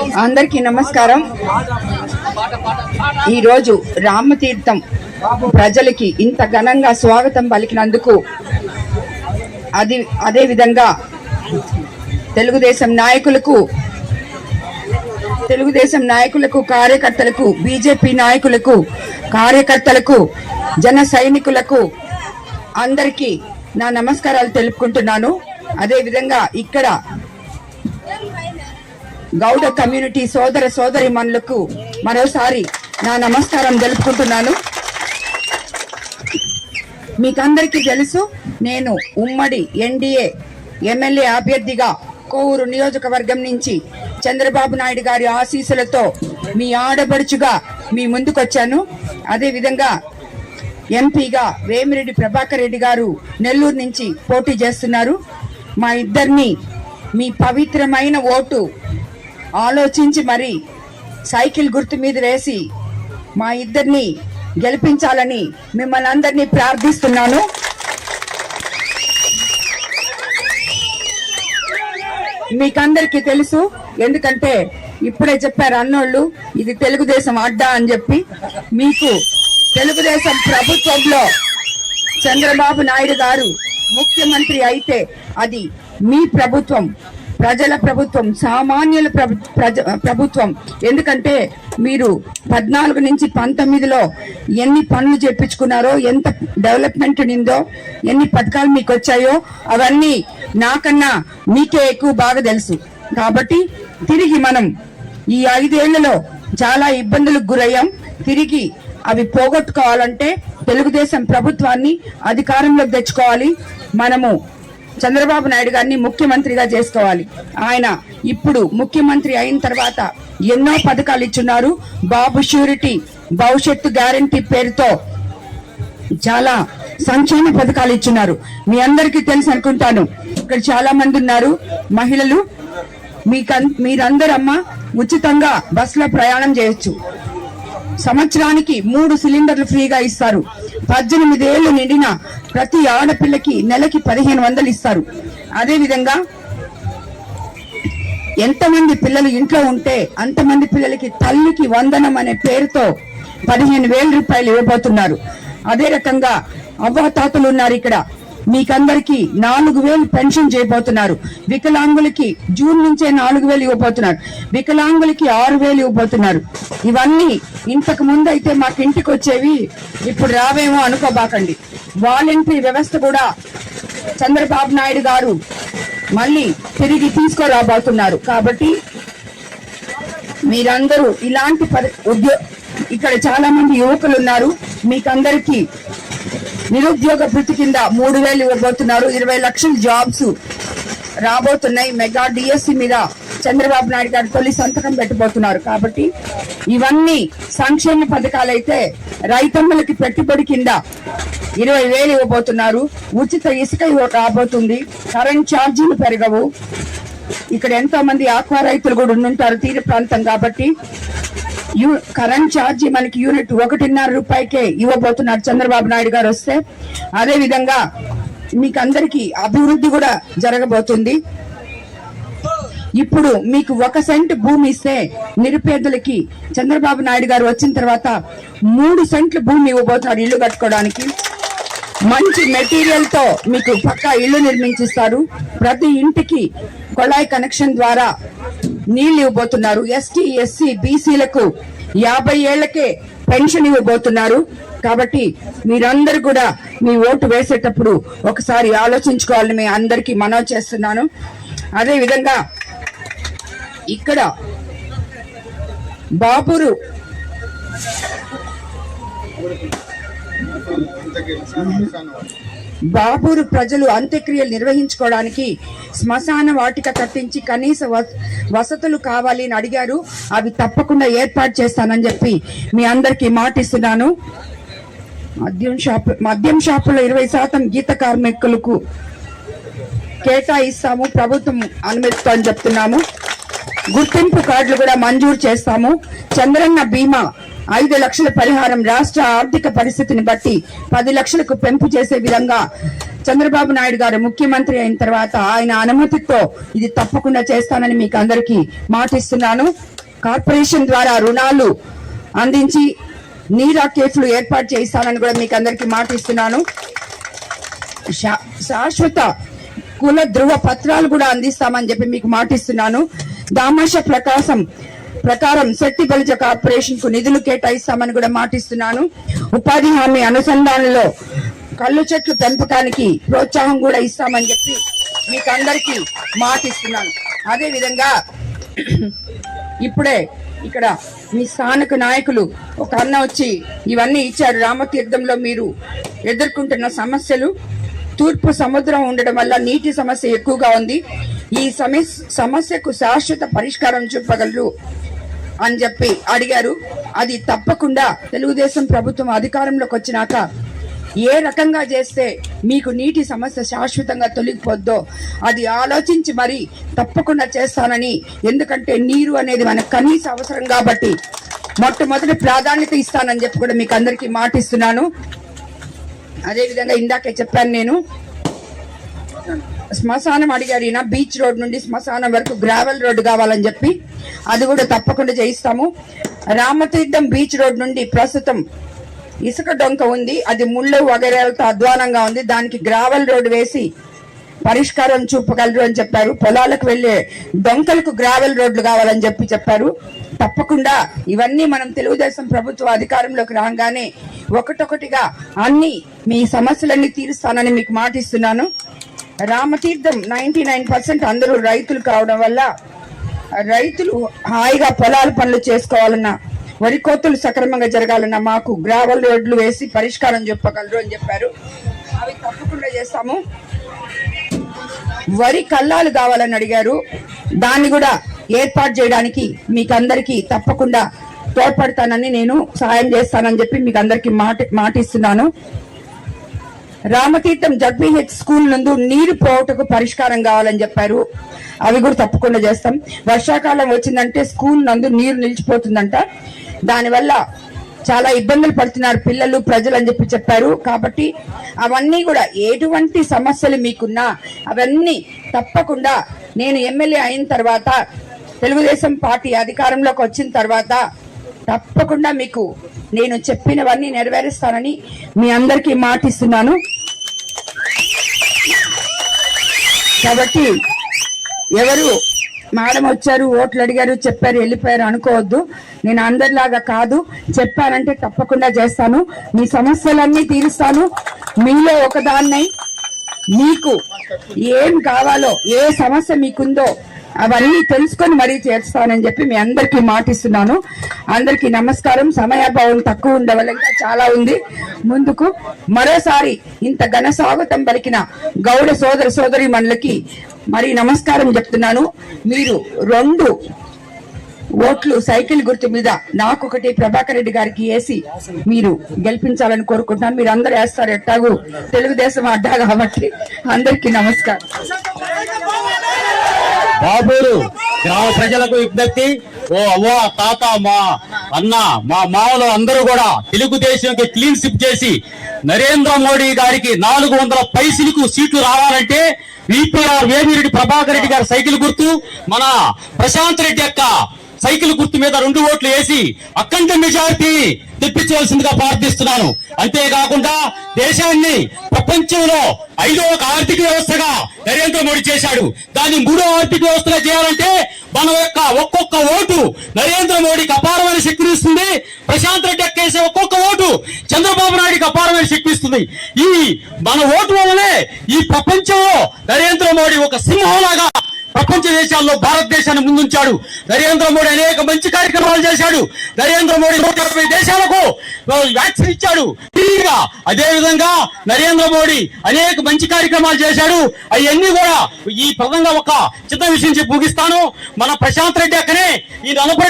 అందరికీ నమస్కారం. ఈరోజు రామతీర్థం ప్రజలకి ఇంత ఘనంగా స్వాగతం పలికినందుకు అది అదే విధంగా తెలుగుదేశం నాయకులకు తెలుగుదేశం నాయకులకు కార్యకర్తలకు బీజేపీ నాయకులకు కార్యకర్తలకు జన సైనికులకు అందరికీ నా నమస్కారాలు తెలుపుకుంటున్నాను. అదేవిధంగా ఇక్కడ గౌడ కమ్యూనిటీ సోదర సోదరి మనులకు మరోసారి నా నమస్కారం తెలుపుకుంటున్నాను. మీకందరికీ తెలుసు నేను ఉమ్మడి ఎన్డీఏ ఎమ్మెల్యే అభ్యర్థిగా కోవూరు నియోజకవర్గం నుంచి చంద్రబాబు నాయుడు గారి ఆశీస్సులతో మీ ఆడబడుచుగా మీ ముందుకొచ్చాను. అదేవిధంగా ఎంపీగా వేమిరెడ్డి ప్రభాకర్ రెడ్డి గారు నెల్లూరు నుంచి పోటీ చేస్తున్నారు. మా ఇద్దరిని మీ పవిత్రమైన ఓటు ఆలోచించి మరి సైకిల్ గుర్తు మీద వేసి మా ఇద్దరిని గెలిపించాలని మిమ్మల్ని అందరినీ ప్రార్థిస్తున్నాను. మీకందరికీ తెలుసు ఎందుకంటే ఇప్పుడే చెప్పారు అన్నోళ్ళు ఇది తెలుగుదేశం అడ్డా అని చెప్పి. మీకు తెలుగుదేశం ప్రభుత్వంలో చంద్రబాబు నాయుడు గారు ముఖ్యమంత్రి అయితే అది మీ ప్రభుత్వం. ప్రజల ప్రభుత్వం సామాన్యుల ప్రజ- ప్రభుత్వం. ఎందుకంటే మీరు పద్నాలుగు నుంచి పంతొమ్మిదిలో ఎన్ని పనులు చేపించుకున్నారో ఎంత డెవలప్మెంట్ ఉందో ఎన్ని పథకాలు మీకు వచ్చాయో అవన్నీ నాకన్నా మీకే ఎక్కువ బాగా తెలుసు. కాబట్టి తిరిగి మనం ఈ ఐదేళ్ళలో చాలా ఇబ్బందులకు గురయ్యాం. తిరిగి అవి పోగొట్టుకోవాలంటే తెలుగుదేశం ప్రభుత్వాన్ని అధికారంలోకి తెచ్చుకోవాలి. మనము చంద్రబాబు నాయుడు గారిని ముఖ్యమంత్రిగా చేసుకోవాలి. ఆయన ఇప్పుడు ముఖ్యమంత్రి అయిన తర్వాత ఎన్నో పథకాలు ఇచ్చున్నారు. బాబు షూరిటీ భవిష్యత్తు గ్యారంటీ పేరుతో చాలా సంక్షేమ పథకాలు ఇచ్చున్నారు. మీ అందరికీ తెలుసు అనుకుంటాను. ఇక్కడ చాలా మంది ఉన్నారు. మహిళలు మీకన్ మీరందరమ్మ ఉచితంగా బస్సులో ప్రయాణం చేయొచ్చు. సంవత్సరానికి మూడు సిలిండర్లు ఫ్రీగా ఇస్తారు. పద్దెనిమిది ఏళ్ళు నిండిన ప్రతి ఆడపిల్లకి నెలకి పదిహేను వందలు ఇస్తారు. అదే విధంగా ఎంతమంది పిల్లలు ఇంట్లో ఉంటే అంతమంది పిల్లలకి తల్లికి వందనం అనే పేరుతో పదిహేను వేల రూపాయలు ఇవ్వబోతున్నారు. అదే రకంగా అవ్వాతాతలు ఉన్నారు ఇక్కడ. మీకందరికి నాలుగు వేలు పెన్షన్ చేయబోతున్నారు. వికలాంగులకి జూన్ నుంచే నాలుగు వేలు ఇవ్వబోతున్నారు. వికలాంగులకి ఆరు వేలు ఇవ్వబోతున్నారు. ఇవన్నీ ఇంతకు ముందు అయితే మాకు ఇంటికి వచ్చేవి ఇప్పుడు రావేమో అనుకోబాకండి. వాలంటరీ వ్యవస్థ కూడా చంద్రబాబు నాయుడు గారు మళ్ళీ తిరిగి తీసుకురాబోతున్నారు. కాబట్టి మీరందరూ ఇలాంటి ఉద్యో ఇక్కడ చాలా మంది యువకులు ఉన్నారు మీకందరికీ నిరుద్యోగ భృతి కింద మూడు వేలు ఇవ్వబోతున్నారు. ఇరవై లక్షల జాబ్స్ రాబోతున్నాయి. మెగా డిఎస్సి మీద చంద్రబాబు నాయుడు గారు తొలి సంతకం పెట్టబోతున్నారు. కాబట్టి ఇవన్నీ సంక్షేమ పథకాలైతే రైతమ్మలకి పెట్టుబడి కింద ఇరవై వేలు ఇవ్వబోతున్నారు. ఉచిత ఇసుక ఇవ్వ- రాబోతుంది. కరెంట్ ఛార్జీలు పెరగవు. ఇక్కడ ఎంతో మంది ఆక్వా రైతులు కూడా ఉండుంటారు తీర ప్రాంతం కాబట్టి కరెంట్ ఛార్జీ మనకి యూనిట్ ఒకటిన్నర రూపాయికే ఇవ్వబోతున్నారు చంద్రబాబు నాయుడు గారు వస్తే. అదే విధంగా మీకు అందరికి అభివృద్ధి కూడా జరగబోతుంది. ఇప్పుడు మీకు ఒక సెంట్ భూమి ఇస్తే నిరుపేదలకి చంద్రబాబు నాయుడు గారు వచ్చిన తర్వాత మూడు సెంట్లు భూమి ఇవ్వబోతున్నారు ఇల్లు కట్టుకోవడానికి. మంచి మెటీరియల్తో మీకు పక్కా ఇల్లు నిర్మించిస్తారు. ప్రతి ఇంటికి కొళాయి కనెక్షన్ ద్వారా నీళ్ళు ఇవ్వబోతున్నారు. ఎస్టీ ఎస్సీ బీసీలకు యాభై ఏళ్ళకే పెన్షన్ ఇవ్వబోతున్నారు. కాబట్టి మీరందరూ కూడా మీ ఓటు వేసేటప్పుడు ఒకసారి ఆలోచించుకోవాలని మీ అందరికీ మనవి చేస్తున్నాను. అదే విధంగా ఇక్కడ బాబురు బాబూరు ప్రజలు అంత్యక్రియలు నిర్వహించుకోవడానికి శ్మశాన వాటిక కట్టించి కనీస వస- వసతులు కావాలి అని అడిగారు. అవి తప్పకుండా ఏర్పాటు చేస్తానని చెప్పి మీ అందరికీ మాటిస్తున్నాను. మద్యం షాప్ మద్యం షాపులో ఇరవై శాతం గీత కార్మికులకు కేటాయిస్తాము. ప్రభుత్వం అనుమతిస్తామని చెప్తున్నాము. గుర్తింపు కార్డులు కూడా మంజూరు చేస్తాము. చంద్రన్న బీమా ఐదు లక్షల పరిహారం రాష్ట్ర ఆర్థిక పరిస్థితిని బట్టి పది లక్షలకు పెంపు చేసే విధంగా చంద్రబాబు నాయుడు గారు ముఖ్యమంత్రి అయిన తర్వాత ఆయన అనుమతితో ఇది తప్పకుండా చేస్తానని మీకు అందరికీ మాటిస్తున్నాను. కార్పొరేషన్ ద్వారా రుణాలు అందించి నీరా కేఫ్లు ఏర్పాటు చేస్తానని కూడా మీకు అందరికీ మాటిస్తున్నాను. శా- శాశ్వత కుల ధృవ పత్రాలు కూడా అందిస్తామని చెప్పి మీకు మాటిస్తున్నాను. దామాష ప్రకాశం ప్రకారం శక్తి బలిజ కార్పొరేషన్కు నిధులు కేటాయిస్తామని కూడా మాటిస్తున్నాను. ఉపాధి హామీ అనుసంధానంలో కళ్ళు చెట్లు పెంపకానికి ప్రోత్సాహం కూడా ఇస్తామని చెప్పి మీకు అందరికీ మాటిస్తున్నాను. అదే విధంగా ఇప్పుడే ఇక్కడ మీ స్థానిక నాయకులు ఒక అన్న వచ్చి ఇవన్నీ ఇచ్చారు రామతీర్థంలో మీరు ఎదుర్కొంటున్న సమస్యలు తూర్పు సముద్రం ఉండడం వల్ల నీటి సమస్య ఎక్కువగా ఉంది. ఈ సమస్యకు శాశ్వత పరిష్కారం చూపగలరు. అని చెప్పి అడిగారు. అది తప్పకుండా తెలుగుదేశం ప్రభుత్వం అధికారంలోకి వచ్చినాక ఏ రకంగా చేస్తే మీకు నీటి సమస్య శాశ్వతంగా తొలగిపోద్దో అది ఆలోచించి మరి తప్పకుండా చేస్తానని. ఎందుకంటే నీరు అనేది మనకు కనీస అవసరం కాబట్టి మొట్టమొదటి ప్రాధాన్యత ఇస్తానని చెప్పి కూడా మీకు అందరికీ మాటిస్తున్నాను. అదే విధంగా ఇందాకే చెప్పాను నేను. శ్మశానం అడిగారు ఈయన బీచ్ రోడ్ నుండి శ్మశానం వరకు గ్రావెల్ రోడ్డు కావాలని చెప్పి. అది కూడా తప్పకుండా చేయిస్తాము. రామతీర్థం బీచ్ రోడ్ నుండి ప్రస్తుతం ఇసుక డొంక ఉంది. అది ముళ్ళు వగైరాలతో అధ్వానంగా ఉంది. దానికి గ్రావెల్ రోడ్డు వేసి పరిష్కారం చూపగలరు అని చెప్పారు. పొలాలకు వెళ్ళే డొంకలకు గ్రావెల్ రోడ్లు కావాలని చెప్పి చెప్పారు. తప్పకుండా ఇవన్నీ మనం తెలుగుదేశం ప్రభుత్వ అధికారంలోకి రాగానే ఒకటొకటిగా అన్ని మీ సమస్యలన్నీ తీరుస్తానని మీకు మాటిస్తున్నాను. రామతీర్థం నైన్టీ నైన్ పర్సెంట్ అందరూ రైతులు కావడం వల్ల రైతులు హాయిగా పొలాల పనులు చేసుకోవాలన్నా వరి కోతలు సక్రమంగా జరగాలన్నా మాకు గ్రావెల్ రోడ్లు వేసి పరిష్కారం చెప్పగలరు అని చెప్పారు. అవి తప్పకుండా చేస్తాము. వరి కల్లాలు కావాలని అడిగారు. దాన్ని కూడా ఏర్పాటు చేయడానికి మీకు అందరికీ తప్పకుండా తోడ్పడతానని నేను సహాయం చేస్తానని చెప్పి మీకు అందరికీ మాట మాటిస్తున్నాను. రామతీర్థం జడ్పీహెచ్ స్కూల్ నందు నీరు పోవటకు పరిష్కారం కావాలని చెప్పారు. అవి కూడా తప్పకుండా చేస్తాం. వర్షాకాలం వచ్చిందంటే స్కూల్ నందు నీరు నిలిచిపోతుందంట. దానివల్ల చాలా ఇబ్బందులు పడుతున్నారు పిల్లలు ప్రజలు అని చెప్పి చెప్పారు. కాబట్టి అవన్నీ కూడా ఎటువంటి సమస్యలు మీకున్నా అవన్నీ తప్పకుండా నేను ఎమ్మెల్యే అయిన తర్వాత తెలుగుదేశం పార్టీ అధికారంలోకి వచ్చిన తర్వాత తప్పకుండా మీకు నేను చెప్పినవన్నీ నెరవేరుస్తానని మీ అందరికీ మాటిస్తున్నాను. కాబట్టి ఎవరు మేడం వచ్చారు ఓట్లు అడిగారు చెప్పారు వెళ్ళిపోయారు అనుకోవద్దు. నేను అందరిలాగా కాదు. చెప్పారంటే తప్పకుండా చేస్తాను. మీ సమస్యలన్నీ తీరుస్తాను. మీలో ఒకదాన్నై మీకు ఏం కావాలో ఏ సమస్య మీకుందో అవన్నీ తెలుసుకొని మరీ చేస్తానని చెప్పి మీ అందరికీ మాటిస్తున్నాను. అందరికీ నమస్కారం. సమయాభావం తక్కువ ఉండవల్ల ఇంకా చాలా ఉంది. ముందుకు మరోసారి ఇంత ఘన స్వాగతం పలికిన గౌడ సోదర సోదరి మనులకి మరి నమస్కారం చెప్తున్నాను. మీరు రెండు ఓట్లు సైకిల్ గుర్తు మీద నాకొకటి ప్రభాకర్ రెడ్డి గారికి వేసి మీరు గెలిపించాలని కోరుకుంటున్నాను. మీరు అందరు వేస్తారు ఎట్టాగు? తెలుగుదేశం అడ్డా కాబట్టి అందరికీ నమస్కారం. బాబూరు గ్రామ ప్రజలకు విజ్ఞప్తి ఓ అవ్వ తాత మా అన్న మా మామలు అందరూ కూడా తెలుగుదేశంకి క్లీన్ స్విప్ చేసి నరేంద్ర మోడీ గారికి నాలుగు వందల పైసలకు సీట్లు రావాలంటే విపిఆర్ వేమిరెడ్డి ప్రభాకర్ రెడ్డి గారి సైకిల్ గుర్తు మన ప్రశాంత్ రెడ్డి యొక్క సైకిల్ గుర్తు మీద రెండు ఓట్లు వేసి అఖండ మెజార్టీ తెప్పించవలసిందిగా ప్రార్థిస్తున్నాను. అంతేకాకుండా దేశాన్ని ప్రపంచంలో ఐదో ఒక ఆర్థిక వ్యవస్థగా మోడీ చేశాడు. దాన్ని మూడో ఆర్థిక వ్యవస్థగా చేయాలంటే మన యొక్క ఒక్కొక్క ఓటు నరేంద్ర మోడీకి అపారమైన శక్తిని ఇస్తుంది. ప్రశాంత్ రెడ్డి ఎక్కేసే ఒక్కొక్క ఓటు చంద్రబాబు నాయుడికి అపారమైన శక్తి ఇస్తుంది. ఈ మన ఓటు వల్లనే ఈ ప్రపంచంలో నరేంద్ర మోడీ ఒక సింహంలాగా ప్రపంచ దేశాల్లో భారతదేశాన్ని ముందుంచాడు. నరేంద్ర మోడీ అనేక మంచి కార్యక్రమాలు చేశాడు. నరేంద్ర మోడీ నూట దేశాలకు వ్యాక్సిన్ ఇచ్చాడు. ఫ్రీగా అదే విధంగా నరేంద్ర మోడీ అనేక మంచి కార్యక్రమాలు చేశాడు. అవన్నీ కూడా ఈ ప్రదంగా ఒక చిన్న విషయం చెప్పి ముగిస్తాను. మన ప్రశాంత్ రెడ్డి అక్కనే ఈ నలభై